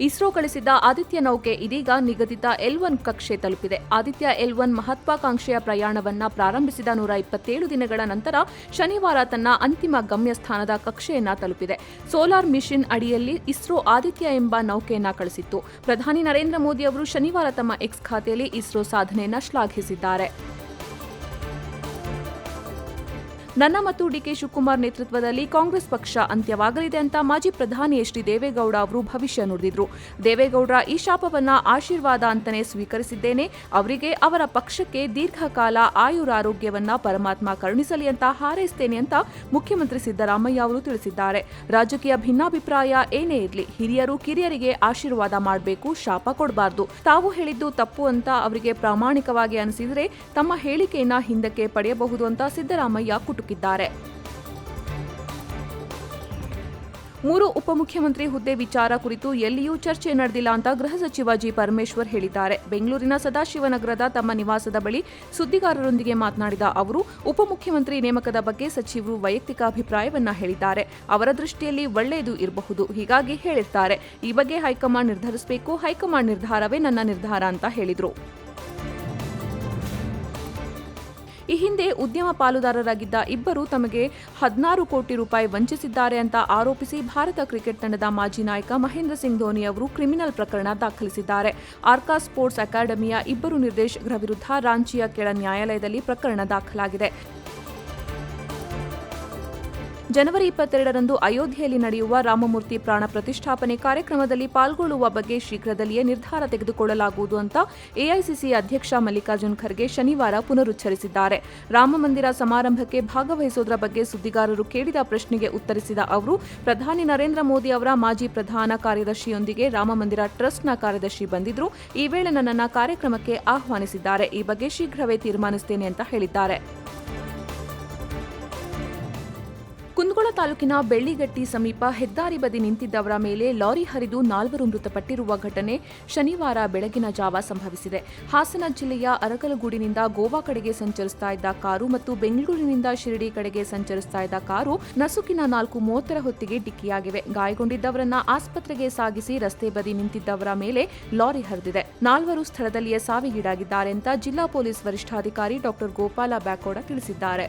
ಇಸ್ರೋ ಕಳಿಸಿದ್ದ ಆದಿತ್ಯ ನೌಕೆ ಇದೀಗ ನಿಗದಿತ ಎಲ್ ಒನ್ ಕಕ್ಷೆ ತಲುಪಿದೆ. ಆದಿತ್ಯ ಎಲ್ ಒನ್ ಮಹತ್ವಾಕಾಂಕ್ಷೆಯ ಪ್ರಯಾಣವನ್ನ ಪ್ರಾರಂಭಿಸಿದ ನೂರ ಇಪ್ಪತ್ತೇಳು ದಿನಗಳ ನಂತರ ಶನಿವಾರ ತನ್ನ ಅಂತಿಮ ಗಮ್ಯಸ್ಥಾನದ ಕಕ್ಷೆಯನ್ನ ತಲುಪಿದೆ. ಸೋಲಾರ್ ಮಿಷನ್ ಅಡಿಯಲ್ಲಿ ಇಸ್ರೋ ಆದಿತ್ಯ ಎಂಬ ನೌಕೆಯನ್ನ ಕಳಿಸಿತ್ತು. ಪ್ರಧಾನಿ ನರೇಂದ್ರ ಮೋದಿ ಅವರು ಶನಿವಾರ ತಮ್ಮ ಎಕ್ಸ್ ಖಾತೆಯಲ್ಲಿ ಇಸ್ರೋ ಸಾಧನೆಯನ್ನ ಶ್ಲಾಘಿಸಿದ್ದಾರೆ. ನನ್ನ ಮತ್ತು ಡಿಕೆ ಶಿವಕುಮಾರ್ ನೇತೃತ್ವದಲ್ಲಿ ಕಾಂಗ್ರೆಸ್ ಪಕ್ಷ ಅಂತ್ಯವಾಗಲಿದೆ ಅಂತ ಮಾಜಿ ಪ್ರಧಾನಿ ಎಚ್ ಡಿ ದೇವೇಗೌಡ ಅವರು ಭವಿಷ್ಯ ನುಡಿದಿದ್ರು. ದೇವೇಗೌಡರ ಈ ಶಾಪವನ್ನ ಆಶೀರ್ವಾದ ಅಂತಾನೆ ಸ್ವೀಕರಿಸಿದ್ದೇನೆ. ಅವರಿಗೆ ಅವರ ಪಕ್ಷಕ್ಕೆ ದೀರ್ಘಕಾಲ ಆಯುರಾರೋಗ್ಯವನ್ನ ಪರಮಾತ್ಮ ಕರುಣಿಸಲಿ ಅಂತ ಹಾರೈಸ್ತೇನೆ ಅಂತ ಮುಖ್ಯಮಂತ್ರಿ ಸಿದ್ದರಾಮಯ್ಯ ಅವರು ತಿಳಿಸಿದ್ದಾರೆ. ರಾಜಕೀಯ ಭಿನ್ನಾಭಿಪ್ರಾಯ ಏನೇ ಇರಲಿ, ಹಿರಿಯರು ಕಿರಿಯರಿಗೆ ಆಶೀರ್ವಾದ ಮಾಡಬೇಕು, ಶಾಪ ಕೊಡಬಾರ್ದು. ತಾವು ಹೇಳಿದ್ದು ತಪ್ಪು ಅಂತ ಅವರಿಗೆ ಪ್ರಾಮಾಣಿಕವಾಗಿ ಅನಿಸಿದರೆ ತಮ್ಮ ಹೇಳಿಕೆಯನ್ನ ಹಿಂದಕ್ಕೆ ಪಡೆಯಬಹುದು ಅಂತ ಸಿದ್ದರಾಮಯ್ಯ ಕುಟುಕಿದ್ದಾರೆ ಮೂರು ಉಪಮುಖ್ಯಮಂತ್ರಿ ಹುದ್ದೆ ವಿಚಾರ ಕುರಿತು ಎಲ್ಲಿಯೂ ಚರ್ಚೆ ನಡೆದಿಲ್ಲ ಅಂತ ಗೃಹ ಸಚಿವ ಜಿ ಪರಮೇಶ್ವರ್ ಹೇಳಿದ್ದಾರೆ. ಬೆಂಗಳೂರಿನ ಸದಾಶಿವನಗರದ ತಮ್ಮ ನಿವಾಸದ ಬಳಿ ಸುದ್ದಿಗಾರರೊಂದಿಗೆ ಮಾತನಾಡಿದ ಅವರು, ಉಪಮುಖ್ಯಮಂತ್ರಿ ನೇಮಕದ ಬಗ್ಗೆ ಸಚಿವರು ವೈಯಕ್ತಿಕ ಅಭಿಪ್ರಾಯವನ್ನ ಹೇಳಿದ್ದಾರೆ. ಅವರ ದೃಷ್ಟಿಯಲ್ಲಿ ಒಳ್ಳೆಯದು ಇರಬಹುದು, ಹೀಗಾಗಿ ಹೇಳಿರ್ತಾರೆ. ಈ ಬಗ್ಗೆ ಹೈಕಮಾಂಡ್ ನಿರ್ಧರಿಸಬೇಕು, ಹೈಕಮಾಂಡ್ ನಿರ್ಧಾರವೇ ನನ್ನ ನಿರ್ಧಾರ ಅಂತ ಹೇಳಿದರು. ಈ ಹಿಂದೆ ಉದ್ಯಮ ಪಾಲುದಾರರಾಗಿದ್ದ ಇಬ್ಬರು ತಮಗೆ ಹದಿನಾರು ಕೋಟಿ ರೂಪಾಯಿ ವಂಚಿಸಿದ್ದಾರೆ ಅಂತ ಆರೋಪಿಸಿ ಭಾರತ ಕ್ರಿಕೆಟ್ ತಂಡದ ಮಾಜಿ ನಾಯಕ ಮಹೇಂದ್ರ ಸಿಂಗ್ ಧೋನಿ ಅವರು ಕ್ರಿಮಿನಲ್ ಪ್ರಕರಣ ದಾಖಲಿಸಿದ್ದಾರೆ. ಆರ್ಕಾ ಸ್ಪೋರ್ಟ್ಸ್ ಅಕಾಡೆಮಿಯ ಇಬ್ಬರು ನಿರ್ದೇಶಕರ ವಿರುದ್ಧ ರಾಂಚಿಯ ಕೆಳ ನ್ಯಾಯಾಲಯದಲ್ಲಿ ಪ್ರಕರಣ ದಾಖಲಾಗಿದೆ. ಜನವರಿ ಇಪ್ಪತ್ತೆರಡರಂದು ಅಯೋಧ್ಯೆಯಲ್ಲಿ ನಡೆಯುವ ರಾಮಮೂರ್ತಿ ಪ್ರಾಣ ಪ್ರತಿಷ್ಠಾಪನೆ ಕಾರ್ಯಕ್ರಮದಲ್ಲಿ ಪಾಲ್ಗೊಳ್ಳುವ ಬಗ್ಗೆ ಶೀಘ್ರದಲ್ಲಿಯೇ ನಿರ್ಧಾರ ತೆಗೆದುಕೊಳ್ಳಲಾಗುವುದು ಅಂತ ಎಐಸಿಸಿ ಅಧ್ಯಕ್ಷ ಮಲ್ಲಿಕಾರ್ಜುನ್ ಖರ್ಗೆ ಶನಿವಾರ ಪುನರುಚ್ಚರಿಸಿದ್ದಾರೆ. ರಾಮಮಂದಿರ ಸಮಾರಂಭಕ್ಕೆ ಭಾಗವಹಿಸುವುದರ ಬಗ್ಗೆ ಸುದ್ದಿಗಾರರು ಕೇಳಿದ ಪ್ರಶ್ನೆಗೆ ಉತ್ತರಿಸಿದ ಅವರು, ಪ್ರಧಾನಿ ನರೇಂದ್ರ ಮೋದಿ ಅವರ ಮಾಜಿ ಪ್ರಧಾನ ಕಾರ್ಯದರ್ಶಿಯೊಂದಿಗೆ ರಾಮಮಂದಿರ ಟ್ರಸ್ಟ್ನ ಕಾರ್ಯದರ್ಶಿ ಬಂದಿದ್ರು ಈ ವೇಳೆ ನನ್ನನ್ನು ಕಾರ್ಯಕ್ರಮಕ್ಕೆ ಆಹ್ವಾನಿಸಿದ್ದಾರೆ. ಈ ಬಗ್ಗೆ ಶೀಘ್ರವೇ ತೀರ್ಮಾನಿಸುತ್ತೇನೆ ಅಂತ ಹೇಳಿದ್ದಾರೆ. ತಾಲೂಕಿನ ಬೆಳ್ಳಿಗಟ್ಟಿ ಸಮೀಪ ಹೆದ್ದಾರಿ ಬದಿ ನಿಂತಿದ್ದವರ ಮೇಲೆ ಲಾರಿ ಹರಿದು ನಾಲ್ವರು ಮೃತಪಟ್ಟಿರುವ ಘಟನೆ ಶನಿವಾರ ಬೆಳಗಿನ ಜಾವ ಸಂಭವಿಸಿದೆ. ಹಾಸನ ಜಿಲ್ಲೆಯ ಅರಕಲಗೂಡಿನಿಂದ ಗೋವಾ ಕಡೆಗೆ ಸಂಚರಿಸ್ತಾ ಇದ್ದ ಕಾರು ಮತ್ತು ಬೆಂಗಳೂರಿನಿಂದ ಶಿರಡಿ ಕಡೆಗೆ ಸಂಚರಿಸ್ತಾ ಇದ್ದ ಕಾರು ನಸುಕಿನ ನಾಲ್ಕು ಮೂವತ್ತರ ಹೊತ್ತಿಗೆ ಡಿಕ್ಕಿಯಾಗಿವೆ. ಗಾಯಗೊಂಡಿದ್ದವರನ್ನ ಆಸ್ಪತ್ರೆಗೆ ಸಾಗಿಸಿ ರಸ್ತೆ ಬದಿ ನಿಂತಿದ್ದವರ ಮೇಲೆ ಲಾರಿ ಹರಿದಿದೆ. ನಾಲ್ವರು ಸ್ಥಳದಲ್ಲಿಯೇ ಸಾವಿಗೀಡಾಗಿದ್ದಾರೆ ಅಂತ ಜಿಲ್ಲಾ ಪೊಲೀಸ್ ವರಿಷ್ಠಾಧಿಕಾರಿ ಡಾಕ್ಟರ್ ಗೋಪಾಲ ಬ್ಯಾಕೋಡ ತಿಳಿಸಿದ್ದಾರೆ.